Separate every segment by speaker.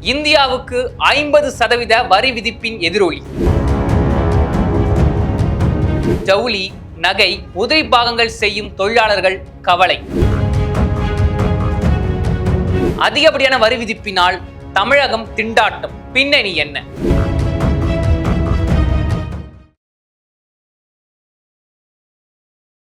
Speaker 1: இந்தியாவுக்கு ஐம்பது சதவீத வரி விதிப்பின் எதிரொலி. ஜவுளி நகை உதிரி பாகங்கள் செய்யும் தொழிலாளர்கள் கவலை. அதிகப்படியான வரி விதிப்பினால் தமிழகம் திண்டாட்டம். பின்னணி என்ன?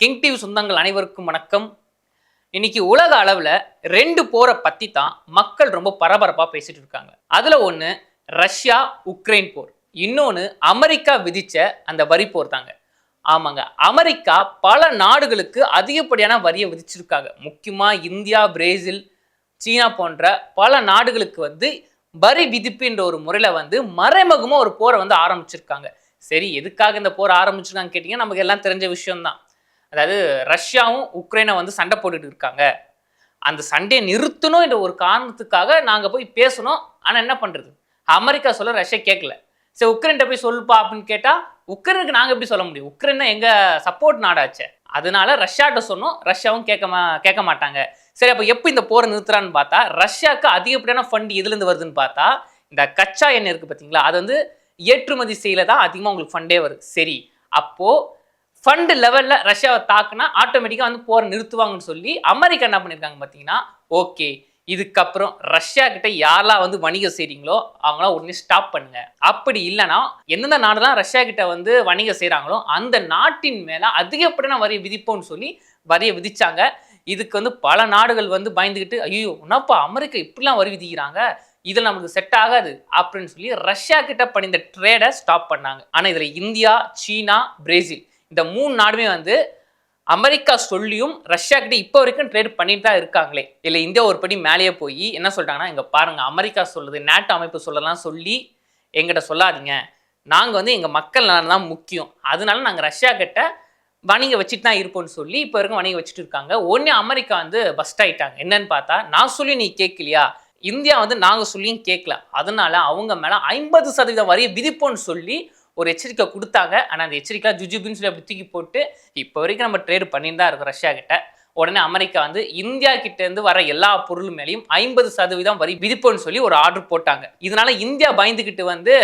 Speaker 1: கிங் டிவி சொந்தங்கள் அனைவருக்கும் வணக்கம். இன்னைக்கு உலக அளவில் ரெண்டு போரை பற்றி தான் மக்கள் ரொம்ப பரபரப்பாக பேசிட்டு இருக்காங்க. அதில் ஒன்று ரஷ்யா உக்ரைன் போர். இன்னொன்று அமெரிக்கா விதித்த அந்த வரி போர் தாங்க. ஆமாங்க. அமெரிக்கா பல நாடுகளுக்கு அதிகப்படியான வரியை விதிச்சிருக்காங்க. முக்கியமாக இந்தியா பிரேசில் சீனா போன்ற பல நாடுகளுக்கு வந்து வரி விதிப்புன்ற ஒரு முறையில் வந்து மறைமுகமாக ஒரு போரை வந்து ஆரம்பிச்சிருக்காங்க. சரி எதுக்காக இந்த போர் ஆரம்பிச்சிருக்காங்க கேட்டிங்கன்னா நமக்கு எல்லாம் தெரிஞ்ச விஷயம்தான். அதாவது ரஷ்யாவும் உக்ரைனை வந்து சண்டை போட்டுட்டு இருக்காங்க. அந்த சண்டையை நிறுத்தணும் என்ற ஒரு காரணத்துக்காக நாங்கள் போய் பேசணும். ஆனால் என்ன பண்ணுறது அமெரிக்கா சொல்ல ரஷ்யா கேட்கல சரி உக்ரைன்ட்ட போய் சொல்லுப்பா அப்படின்னு கேட்டால் உக்ரைனுக்கு நாங்கள் எப்படி சொல்ல முடியும்? உக்ரைன் எங்கள் சப்போர்ட் நாடாச்சே. அதனால ரஷ்யாட்ட சொன்னோம். ரஷ்யாவும் கேட்க மா கேட்க மாட்டாங்க. சரி அப்போ எப்போ இந்த போரை நிறுத்துறான்னு பார்த்தா ரஷ்யாவுக்கு அதிகப்படியான ஃபண்ட் எதுலேருந்து வருதுன்னு பார்த்தா இந்த கச்சா எண்ணெய் இருக்குது பார்த்தீங்களா அது வந்து ஏற்றுமதி செய்யல தான் அதிகமாக உங்களுக்கு ஃபண்டே வருது சரி அப்போது ஃபண்டு லெவலில் ரஷ்யாவை தாக்குனா ஆட்டோமேட்டிக்காக வந்து போரை நிறுத்துவாங்கன்னு சொல்லி அமெரிக்கா என்ன பண்ணியிருக்காங்க பார்த்தீங்கன்னா ஓகே இதுக்கப்புறம் ரஷ்யா கிட்ட யாரெல்லாம் வந்து வணிகம் செய்றீங்களோ அவங்களாம் உடனே ஸ்டாப் பண்ணுங்க. அப்படி இல்லைன்னா எந்தெந்த நாடுலாம் ரஷ்யா கிட்ட வந்து வணிகம் செய்கிறாங்களோ அந்த நாட்டின் மேலே அதிகப்படியான வரியை விதிப்போம்னு சொல்லி வரியை விதிச்சாங்க. இதுக்கு வந்து பல நாடுகள் வந்து பயந்துக்கிட்டு ஐயோ உனப்பா அமெரிக்கா இப்படிலாம் வரி விதிக்கிறாங்க? இதில் நமக்கு செட் ஆகாது அப்படின்னு சொல்லி ரஷ்யா கிட்ட பண்ணிந்த ட்ரேடை ஸ்டாப் பண்ணாங்க. ஆனால் இதில் இந்தியா சீனா பிரேசில் இந்த மூணு நாடுமே வந்து அமெரிக்கா சொல்லியும் ரஷ்யா கிட்ட இப்போ வரைக்கும் ட்ரேட் பண்ணிட்டு தான் இருக்காங்களே. இல்லை இந்தியா ஒரு படி மேலேயே போய் என்ன சொல்லிட்டாங்கன்னா இங்கே பாருங்க அமெரிக்கா சொல்லுது நேட்டோ அமைப்பு சொல்லலாம் சொல்லி எங்கிட்ட சொல்லாதீங்க. நாங்கள் வந்து எங்கள் மக்கள் நலன் தான் முக்கியம். அதனால நாங்கள் ரஷ்யா கிட்ட வணிகம் வச்சுட்டு தான் இருப்போம்னு சொல்லி இப்போ வரைக்கும் வணிகம் வச்சுட்டு இருக்காங்க. ஒன்று அமெரிக்கா வந்து பஸ்ட் ஆயிட்டாங்க. என்னன்னு பார்த்தா நான் சொல்லி நீ கேட்கலையா? இந்தியா வந்து நாங்கள் சொல்லியும் கேட்கல. அதனால அவங்க மேலே ஐம்பது சதவீதம் வரையும் விதிப்போம்னு சொல்லி ஒரு எச்சரிக்கை கொடுத்தாங்க. ஆனால் அந்த எச்சரிக்கை ஜுஜுபின்னு சொல்லி அப்படி தூக்கி போட்டு இப்போ வரைக்கும் நம்ம ட்ரேட் பண்ணிட்டு தான் இருக்கோம் ரஷ்யா கிட்ட. உடனே அமெரிக்கா வந்து இந்தியா கிட்ட இருந்து வர எல்லா பொருள் மேலேயும் ஐம்பது சதவீதம் வரி விதிப்போம்னு சொல்லி ஒரு ஆர்டர் போட்டாங்க. இதனால இந்தியா பயந்துக்கிட்டு வந்து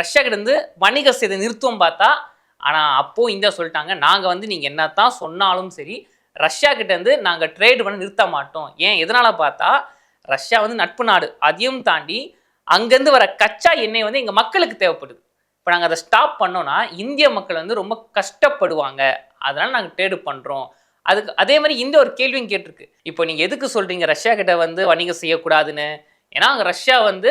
Speaker 1: ரஷ்யா கிட்ட இருந்து வணிக செய்த நிறுத்தம் பார்த்தா ஆனால் அப்போ இந்தியா சொல்லிட்டாங்க நாங்கள் வந்து நீங்கள் என்னத்தான் சொன்னாலும் சரி ரஷ்யா கிட்ட இருந்து நாங்கள் ட்ரேட் பண்ண நிறுத்த மாட்டோம். ஏன்? எதனால பார்த்தா ரஷ்யா வந்து நட்பு நாடு. அதையும் தாண்டி அங்கேருந்து வர கச்சா எண்ணெய் வந்து எங்கள் மக்களுக்கு தேவைப்படுது. இப்போ நாங்கள் அதை ஸ்டாப் பண்ணோன்னா இந்திய மக்கள் வந்து ரொம்ப கஷ்டப்படுவாங்க. அதனால் நாங்கள் ட்ரேடு பண்ணுறோம் அதுக்கு அதே மாதிரி இந்த ஒரு கேள்வியும் கேட்டிருக்கு. இப்போ நீங்கள் எதுக்கு சொல்கிறீங்க ரஷ்யா கிட்ட வந்து வணிகம் செய்யக்கூடாதுன்னு. ஏன்னா அங்கே ரஷ்யா வந்து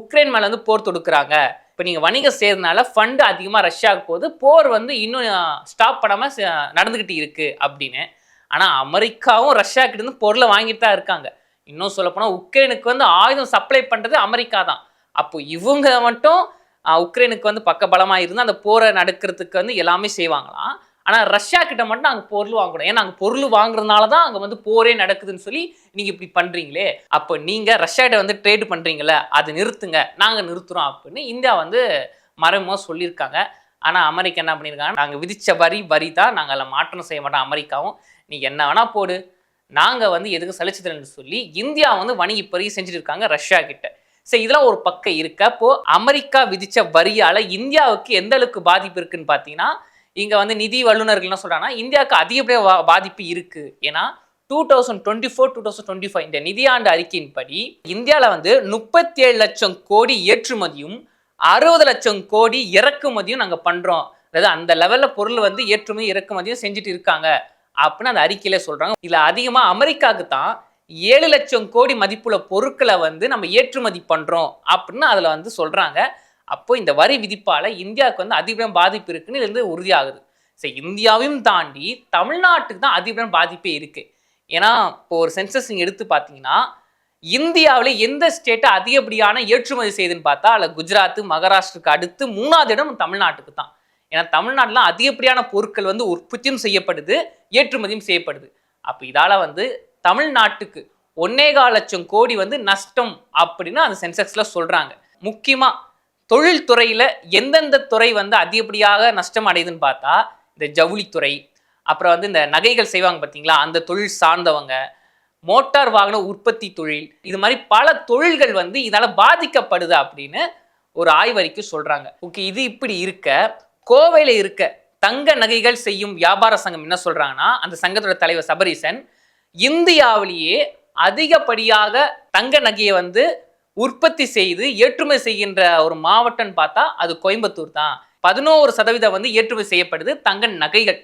Speaker 1: உக்ரைன் மேலே வந்து போர் தொடுக்குறாங்க. இப்போ நீங்கள் வணிகம் செய்யறதுனால ஃபண்டு அதிகமாக ரஷ்யாவுக்கு போகுது. போர் வந்து இன்னும் ஸ்டாப் பண்ணாமல் நடந்துக்கிட்டு இருக்குது அப்படின்னு. ஆனால் அமெரிக்காவும் ரஷ்யாக்கிட்டேருந்து இருந்து பொருளை வாங்கிட்டு தான் இருக்காங்க. இன்னும் சொல்லப்போனால் உக்ரைனுக்கு வந்து ஆயுதம் சப்ளை பண்ணுறது அமெரிக்கா தான். அப்போ இவங்க மட்டும் உக்ரைனுக்கு வந்து பக்கபலமாக இருந்து அந்த போரை நடக்கிறதுக்கு வந்து எல்லாமே செய்வாங்களாம். ஆனால் ரஷ்யா கிட்ட மட்டும் நாங்கள் பொருள் வாங்கணும் ஏன்னா அங்கே பொருள் வாங்குறதுனால தான் அங்கே வந்து போரே நடக்குதுன்னு சொல்லி நீங்கள் இப்படி பண்ணுறீங்களே அப்போ நீங்கள் ரஷ்யாட்ட வந்து ட்ரேட் பண்ணுறீங்களே அதை நிறுத்துங்க நாங்கள் நிறுத்துறோம் அப்படின்னு இந்தியா வந்து மறைமுகமாக சொல்லியிருக்காங்க. ஆனால் அமெரிக்கா என்ன பண்ணியிருக்காங்க நாங்கள் விதித்த வரி வரி தான் நாங்கள் அதில் மாற்றம் செய்ய மாட்டோம் அமெரிக்காவும். நீ என்ன வேணால் போடு. நாங்கள் வந்து எதுக்கு சலிச்சதில்லைன்னு சொல்லி இந்தியா வந்து வணிக பெரிய செஞ்சுட்டு இருக்காங்க ரஷ்யா கிட்ட. ஸோ இதெல்லாம் ஒரு பக்கம் இருக்க. அப்போ அமெரிக்கா விதிச்ச வரியால இந்தியாவுக்கு எந்த அளவுக்கு பாதிப்பு இருக்குன்னு பார்த்தீங்கன்னா இங்க வந்து நிதி வல்லுநர்கள் என்ன இந்தியாவுக்கு அதிகப்படியாக வா- பாதிப்பு இருக்கு. ஏன்னா two thousand twenty four two thousand twenty five இந்த நிதியாண்டு அறிக்கையின்படி இந்தியாவில் வந்து முப்பத்தி ஏழு லட்சம் கோடி ஏற்றுமதியும் அறுபது லட்சம் கோடி இறக்குமதியும் நாங்கள் பண்ணுறோம் அதாவது அந்த லெவலில் பொருள் வந்து ஏற்றுமதி இறக்குமதியும் செஞ்சுட்டு இருக்காங்க. அப்படின்னு அந்த அறிக்கையில சொல்றாங்க. இதுல அதிகமா அமெரிக்காவுக்கு தான் ஏழு லட்சம் கோடி மதிப்புள்ள பொருட்களை வந்து நம்ம ஏற்றுமதி பண்றோம் அப்படின்னு அதுல வந்து சொல்றாங்க. அப்போ இந்த வரி விதிப்பால இந்தியாவுக்கு வந்து அதிபரம் பாதிப்பு இருக்குன்னு இதுல இருந்து உறுதியாகுது. சரி இந்தியாவையும் தாண்டி தமிழ்நாட்டுக்கு தான் அதிபரம் பாதிப்பே இருக்கு. ஏன்னா இப்போ ஒரு சென்சஸ் நீங்க எடுத்து பார்த்தீங்கன்னா இந்தியாவில் எந்த ஸ்டேட்டை அதிகப்படியான ஏற்றுமதி செய்யுதுன்னு பார்த்தா அதில் குஜராத் மகாராஷ்டிராக்கு அடுத்து மூணாவது இடம் தமிழ்நாட்டுக்கு தான். ஏன்னா தமிழ்நாட்டில் அதிகப்படியான பொருட்கள் வந்து உற்பத்தியும் செய்யப்படுது ஏற்றுமதியும் செய்யப்படுது. அப்போ இதால் வந்து தமிழ்நாட்டுக்கு ஒன்னேகா லட்சம் கோடி வந்து நஷ்டம் அப்படின்னு அந்த சென்செக்ஸில் சொல்கிறாங்க முக்கியமாக தொழில்துறையில் எந்தெந்த துறை வந்து அதிகப்படியாக நஷ்டம் அடையுதுன்னு பார்த்தா இந்த ஜவுளித்துறை அப்புறம் வந்து இந்த நகைகள் செய்வாங்க பார்த்தீங்களா அந்த தொழில் சார்ந்தவங்க மோட்டார் வாகன உற்பத்தி தொழில் இது மாதிரி பல தொழில்கள் வந்து இதனால் பாதிக்கப்படுது அப்படின்னு ஒரு ஆய்வறிக்கை சொல்கிறாங்க ஓகே இது இப்படி இருக்க கோவையில் இருக்க தங்க நகைகள் செய்யும் வியாபார சங்கம் என்ன சொல்கிறாங்கன்னா அந்த சங்கத்தோட தலைவர் சபரீசன் இந்தியாவிலேயே அதிகப்படியாக தங்க நகையை வந்து உற்பத்தி செய்து ஏற்றுமதி செய்கின்ற ஒரு மாவட்டம்னு பார்த்தா அது கோயம்புத்தூர் தான். பதினோரு சதவீதம் வந்து ஏற்றுமதி செய்யப்படுது தங்க நகைகள்.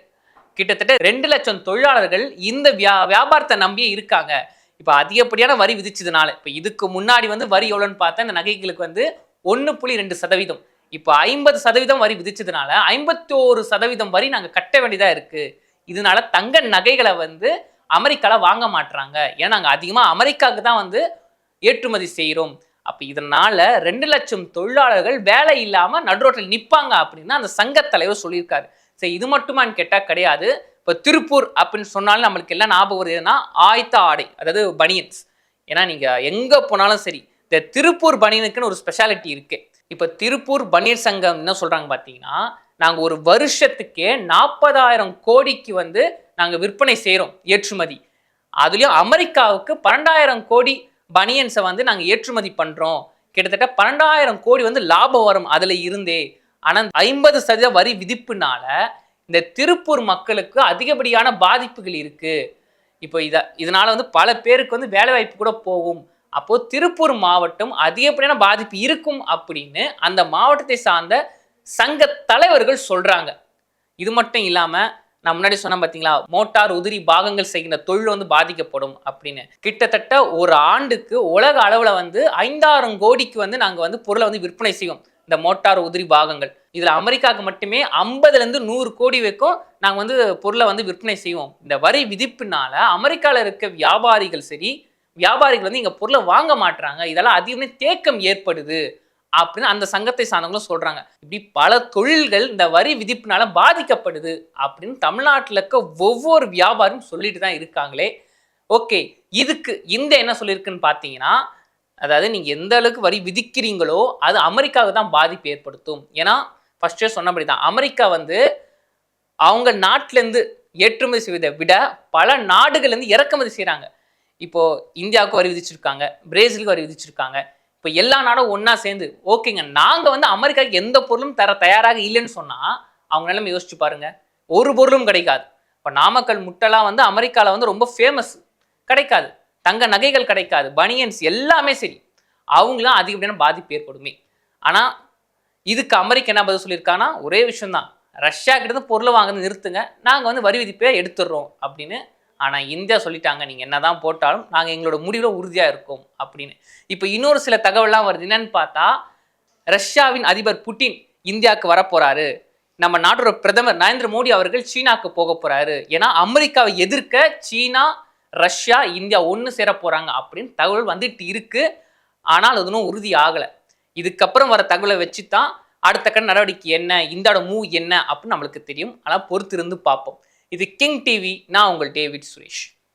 Speaker 1: கிட்டத்தட்ட ரெண்டு லட்சம் தொழிலாளர்கள் இந்த வியா வியாபாரத்தை நம்பியே இருக்காங்க. இப்போ அதிகப்படியான வரி விதிச்சதுனால இப்போ இதுக்கு முன்னாடி வந்து வரி எவ்வளோன்னு பார்த்தா இந்த நகைகளுக்கு வந்து ஒன்று புள்ளி ரெண்டு சதவீதம். இப்போ ஐம்பது சதவீதம் வரி விதிச்சதுனால ஐம்பத்தோரு சதவீதம் வரி நாங்கள் கட்ட வேண்டியதாக இருக்குது இதனால தங்க நகைகளை வந்து அமெரிக்கால வாங்க மாட்டுறாங்க ஏன்னா நாங்கள் அதிகமாக அமெரிக்காவுக்கு தான் வந்து ஏற்றுமதி செய்கிறோம் அப்போ இதனால ரெண்டு லட்சம் தொழிலாளர்கள் வேலை இல்லாமல் நடுரோட்டில் நிற்பாங்க அப்படின்னு அந்த சங்கத் தலைவர் சொல்லியிருக்காரு. சரி இது மட்டுமான்னு கேட்டால் கிடையாது. இப்போ திருப்பூர் அப்படின்னு சொன்னாலும் நம்மளுக்கு எல்லாம் ஞாபகம் வருதுன்னா ஆயத்த ஆடை அதாவது பனியன்ஸ். ஏன்னா நீங்கள் எங்கே போனாலும் சரி இந்த திருப்பூர் பனியனுக்குன்னு ஒரு ஸ்பெஷாலிட்டி இருக்குது இப்போ திருப்பூர் பனியன் சங்கம் என்ன சொல்கிறாங்க பார்த்தீங்கன்னா நாங்கள் ஒரு வருஷத்துக்கே நாற்பதாயிரம் கோடிக்கு வந்து நாங்கள் விற்பனை செய்கிறோம் ஏற்றுமதி. அதுலேயும் அமெரிக்காவுக்கு பன்னெண்டாயிரம் கோடி பனியன்ஸை வந்து நாங்கள் ஏற்றுமதி பண்ணுறோம் கிட்டத்தட்ட பன்னெண்டாயிரம் கோடி வந்து லாபம் வரும் அதில் இருந்தே. ஆனால் ஐம்பது சதவீத வரி விதிப்புனால இந்த திருப்பூர் மக்களுக்கு அதிகப்படியான பாதிப்புகள் இருக்குது இப்போ இதை இதனால் வந்து பல பேருக்கு வந்து வேலைவாய்ப்பு கூட போகும். அப்போது திருப்பூர் மாவட்டம் அதிகப்படியான பாதிப்பு இருக்கும் அப்படின்னு அந்த மாவட்டத்தை சார்ந்த சங்க தலைவர்கள் சொல்கிறாங்க இது மட்டும் இல்லாமல் நான் முன்னாடி சொன்னேன் பார்த்தீங்களா மோட்டார் உதிரி பாகங்கள் செய்கின்ற தொழில் வந்து பாதிக்கப்படும் அப்படின்னு. கிட்டத்தட்ட ஒரு ஆண்டுக்கு உலக அளவில் வந்து ஐந்தாயிரம் கோடிக்கு வந்து நாங்கள் வந்து பொருளை வந்து விற்பனை செய்வோம். இந்த மோட்டார் உதிரி பாகங்கள். இதில் அமெரிக்காவுக்கு மட்டுமே ஐம்பதுலேருந்து நூறு கோடி வரைக்கும் நாங்கள் வந்து பொருளை வந்து விற்பனை செய்வோம். இந்த வரி விதிப்புனால அமெரிக்காவில் இருக்க வியாபாரிகள் சரி வியாபாரிகள் வந்து இங்கே பொருளை வாங்க மாட்டுறாங்க இதெல்லாம் அதிகமே தேக்கம் ஏற்படுது. அப்படின்னு அந்த சங்கத்தை சார்ந்தவங்களும் சொல்றாங்க. இப்படி பல தொழில்கள் இந்த வரி விதிப்புனால பாதிக்கப்படுது அப்படின்னு தமிழ்நாட்டில் இருக்க ஒவ்வொரு வியாபாரியும் சொல்லிட்டு தான் இருக்காங்களே. ஓகே இதுக்கு இந்த என்ன சொல்லியிருக்குன்னு பார்த்தீங்கன்னா அதாவது நீங்கள் எந்த அளவுக்கு வரி விதிக்கிறீங்களோ அது அமெரிக்காவுக்கு தான் பாதிப்பு ஏற்படுத்தும். ஏன்னா ஃபர்ஸ்டே சொன்னபடி தான் அமெரிக்கா வந்து அவங்க நாட்டிலேருந்து ஏற்றுமதி செய்வதை விட பல நாடுகள்லேருந்து இறக்குமதி செய்கிறாங்க இப்போ இந்தியாவுக்கு வரி விதிச்சிருக்காங்க பிரேசிலுக்கு வரி விதிச்சிருக்காங்க. இப்போ எல்லா நாடும் ஒன்றா சேர்ந்து ஓகேங்க நாங்கள் வந்து அமெரிக்காவுக்கு எந்த பொருளும் தர தயாராக இல்லைன்னு சொன்னால் அவங்க நிலைமை யோசிச்சு பாருங்க. ஒரு பொருளும் கிடைக்காது. இப்போ நாமக்கல் முட்டைலாம் வந்து அமெரிக்காவில் வந்து ரொம்ப ஃபேமஸ் கிடைக்காது. தங்க நகைகள் கிடைக்காது. பனியன்ஸ் எல்லாமே சரி. அவங்களாம் அதிகப்படியான பாதிப்பு ஏற்படுமே. ஆனால் இதுக்கு அமெரிக்கா என்ன பதில் சொல்லியிருக்காங்கன்னா ஒரே விஷயம்தான். ரஷ்யா கிட்ட இருந்து பொருளை வாங்குறது நிறுத்துங்க. நாங்கள் வந்து வரி விதிப்பை எடுத்துடுறோம் அப்படின்னு ஆனால் இந்தியா சொல்லிட்டாங்க நீங்கள் என்னதான் போட்டாலும் நாங்கள் எங்களோட முடிவில் உறுதியாக இருக்கோம் அப்படின்னு. இப்போ இன்னொரு சில தகவல்லாம் வருது. என்னன்னு பார்த்தா ரஷ்யாவின் அதிபர் புட்டின் இந்தியாவுக்கு வரப்போகிறாரு நம்ம நாட்டோட பிரதமர் நரேந்திர மோடி அவர்கள் சீனாக்கு போக போகிறாரு ஏன்னா அமெரிக்காவை எதிர்க்க சீனா ரஷ்யா இந்தியா ஒன்று சேர போகிறாங்க அப்படின்னு தகவல் வந்துட்டு இருக்குது ஆனால் அது இன்னும் உறுதி ஆகலை. இதுக்கப்புறம் வர தகவலை வச்சு தான் அடுத்த கட்ட நடவடிக்கை என்ன இந்தியாவோட மூவ் என்ன அப்படின்னு நம்மளுக்கு தெரியும். ஆனால் பொறுத்திருந்து பார்ப்போம். இது கிங் டிவி நான் உங்கள் டேவிட் சுரேஷ்